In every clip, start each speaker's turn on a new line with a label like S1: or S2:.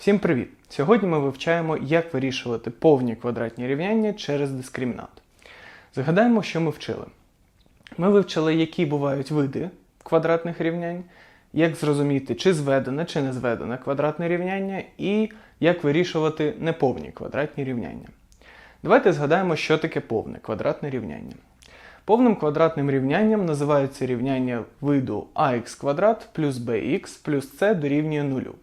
S1: Всім привіт! Сьогодні ми вивчаємо, як вирішувати повні квадратні рівняння через дискримінант. Згадаємо, що ми вчили. Ми вивчили, які бувають види квадратних рівнянь, як зрозуміти, чи зведене, чи не зведене квадратне рівняння, і як вирішувати неповні квадратні рівняння. Давайте згадаємо, що таке повне квадратне рівняння. Повним квадратним рівнянням називається рівняння виду ax квадрат плюс bx плюс c дорівнює нулю,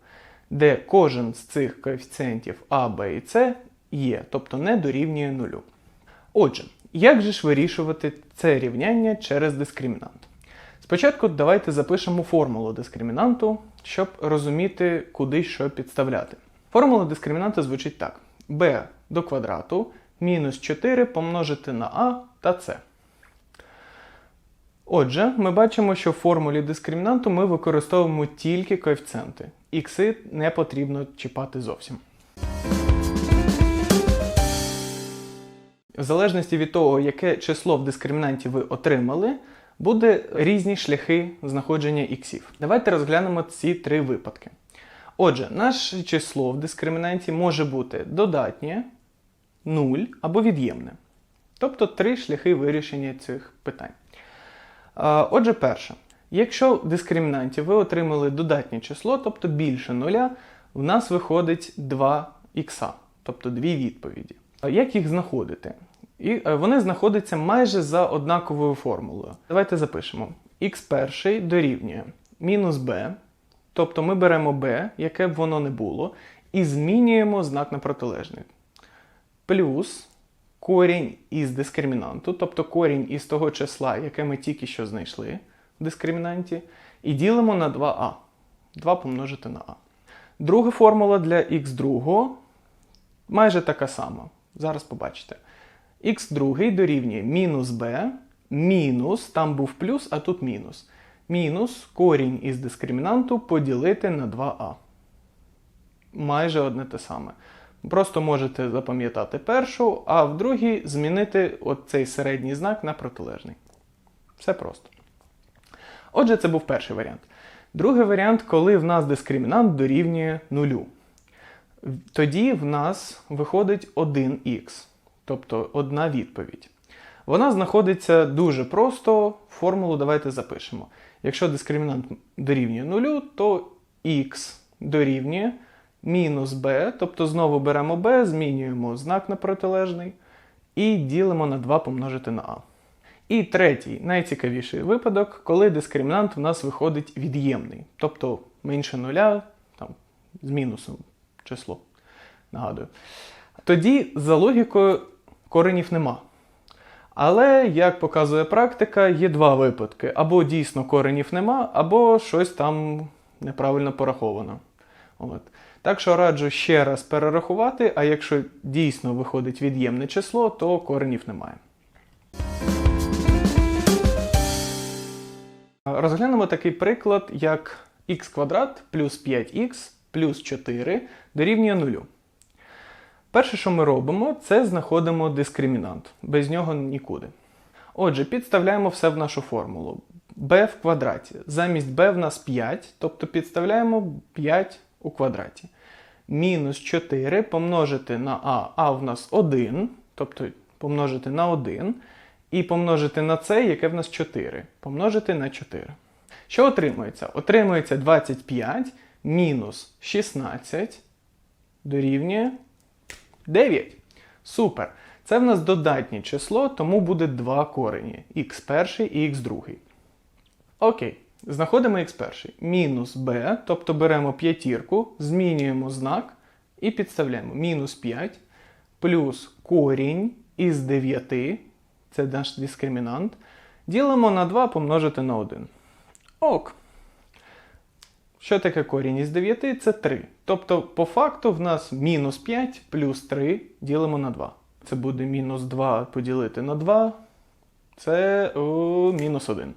S1: де кожен з цих коефіцієнтів a, b і c є, тобто не дорівнює нулю. Отже, як же ж вирішувати це рівняння через дискримінант? Спочатку давайте запишемо формулу дискримінанту, щоб розуміти, куди що підставляти. Формула дискримінанту звучить так: b до квадрату мінус 4 помножити на a та c. Отже, ми бачимо, що в формулі дискримінанту ми використовуємо тільки коефіцієнти. Ікси не потрібно чіпати зовсім. В залежності від того, яке число в дискримінанті ви отримали, буде різні шляхи знаходження іксів. Давайте розглянемо ці три випадки. Отже, наше число в дискримінанті може бути додатнє, 0 або від'ємне. Тобто три шляхи вирішення цих питань. Отже, перше. Якщо в дискримінанті ви отримали додатнє число, тобто більше нуля, в нас виходить 2 ікса, тобто дві відповіді. Як їх знаходити? І е, вони знаходяться майже за однаковою формулою. Давайте запишемо. х перший дорівнює мінус b, тобто ми беремо b, яке б воно не було, і змінюємо знак на протилежний. Плюс корінь із дискримінанту, тобто корінь із того числа, яке ми тільки що знайшли в дискримінанті, і ділимо на 2а. 2 помножити на а. Друга формула для х другого майже така сама. Зараз побачите. х другий дорівнює мінус b, мінус, там був плюс, а тут мінус. Мінус корінь із дискримінанту поділити на 2а. Майже одне те саме. Просто можете запам'ятати першу, а в другій змінити цей середній знак на протилежний. Все просто. Отже, це був перший варіант. Другий варіант, коли в нас дискримінант дорівнює нулю. Тоді в нас виходить 1х, тобто одна відповідь. Вона знаходиться дуже просто, формулу давайте запишемо. Якщо дискримінант дорівнює нулю, то х дорівнює мінус b, тобто знову беремо b, змінюємо знак на протилежний і ділимо на 2 помножити на a. І третій, найцікавіший випадок, коли дискримінант в нас виходить від'ємний, тобто менше нуля, там, з мінусом число. Нагадую. Тоді за логікою коренів нема. Але, як показує практика, є два випадки: або дійсно коренів нема, або щось там неправильно пораховано. От. Так що раджу ще раз перерахувати, а якщо дійсно виходить від'ємне число, то коренів немає. Розглянемо такий приклад, як х квадрат плюс 5х плюс 4 дорівнює 0. Перше, що ми робимо, це знаходимо дискримінант. Без нього нікуди. Отже, підставляємо все в нашу формулу. b в квадраті. Замість b в нас 5, тобто підставляємо 5 у квадраті. Мінус 4 помножити на а, а в нас 1, тобто помножити на 1, і помножити на це, яке в нас 4. Помножити на 4. Що отримується? Отримується 25 мінус 16 дорівнює 9. Супер. Це в нас додатнє число, тому буде два корені х перший і х другий. Окей. Знаходимо х перший. Мінус b, тобто беремо п'ятірку, змінюємо знак і підставляємо мінус 5 плюс корінь із 9, це наш дискримінант, ділимо на 2 помножити на 1. Ок. Що таке корінь із 9? Це 3. Тобто, по факту, в нас мінус 5 плюс 3 ділимо на 2. Це буде мінус 2 поділити на 2. Це о, мінус 1.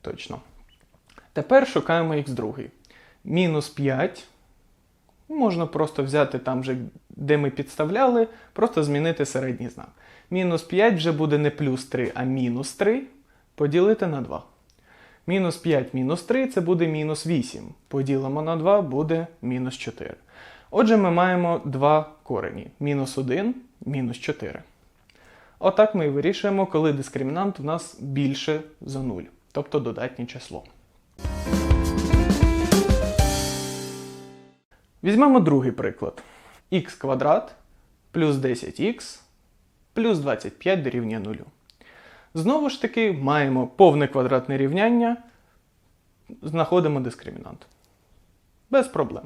S1: Точно. Тепер шукаємо х2. Мінус 5. Можна просто взяти там, же, де ми підставляли, просто змінити середній знак. Мінус 5 вже буде не плюс 3, а мінус 3 поділити на 2. Мінус 5 мінус 3 це буде мінус 8. Поділимо на 2 буде мінус 4. Отже, ми маємо два корені: мінус 1, мінус 4. Отак ми і вирішуємо, коли дискримінант в нас більше за 0, тобто додатнє число. Візьмемо другий приклад. х квадрат плюс 10х плюс 25 дорівнює 0. Знову ж таки, маємо повне квадратне рівняння, знаходимо дискримінант. Без проблем.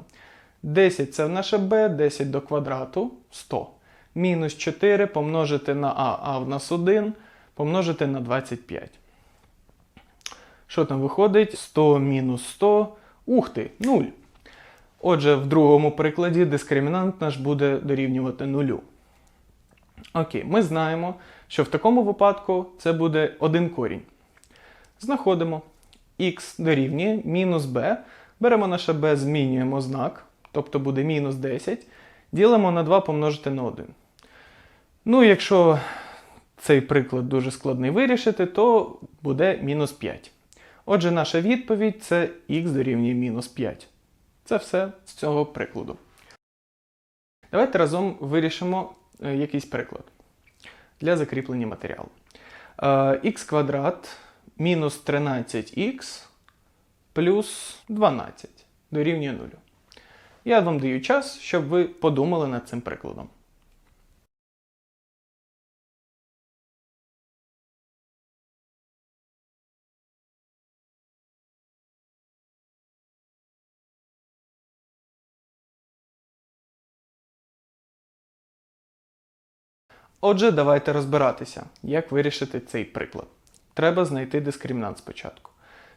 S1: 10 це наше b, 10 до квадрату 100. Мінус 4 помножити на а, а в нас 1, помножити на 25. Що там виходить? 100 мінус 100. Ух ти, 0. Отже, в другому прикладі дискримінант наш буде дорівнювати 0. Окей, ми знаємо, що в такому випадку це буде один корінь. Знаходимо х дорівнює мінус b. Беремо наше b, змінюємо знак, тобто буде мінус 10. Ділимо на 2 помножити на 1. Ну, якщо цей приклад дуже складний вирішити, то буде мінус 5. Отже, наша відповідь це х дорівнює мінус 5. Це все з цього прикладу. Давайте разом вирішимо е, якийсь приклад для закріплення матеріалу. Е, х квадрат мінус 13х плюс 12 дорівнює 0. Я вам даю час, щоб ви подумали над цим прикладом. Отже, давайте розбиратися, як вирішити цей приклад. Треба знайти дискримінант спочатку.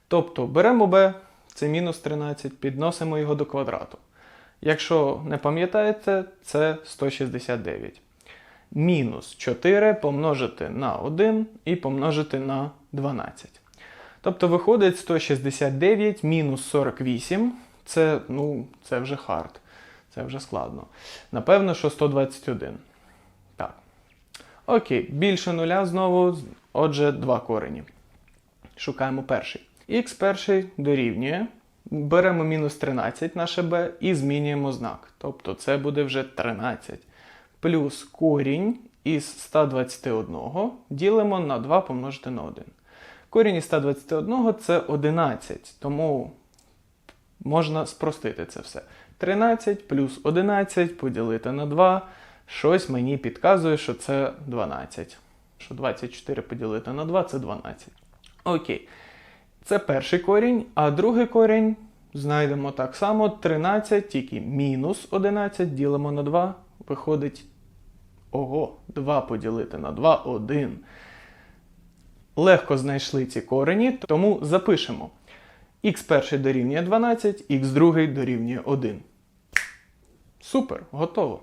S1: Тобто беремо b, це мінус 13, підносимо його до квадрату. Якщо не пам'ятаєте, це 169. Мінус 4 помножити на 1 і помножити на 12. Тобто виходить 169 мінус 48. Це, ну, це вже хард. Це вже складно. Напевно, що 121. Окей, більше нуля знову, отже, два корені. Шукаємо перший. Х перший дорівнює. Беремо мінус 13 наше b і змінюємо знак. Тобто це буде вже 13. Плюс корінь із 121 ділимо на 2 помножити на 1. Корінь із 121 це 11, тому можна спростити це все. 13 плюс 11 поділити на 2. Щось мені підказує, що це 12. Що 24 поділити на 2 це 12. Окей. Це перший корінь, а другий корінь знайдемо так само 13, тільки мінус 11 ділимо на 2. Виходить. Ого, 2 поділити на 2 1. Легко знайшли ці корені, тому запишемо. х перший дорівнює 12, х другий дорівнює 1. Супер, готово.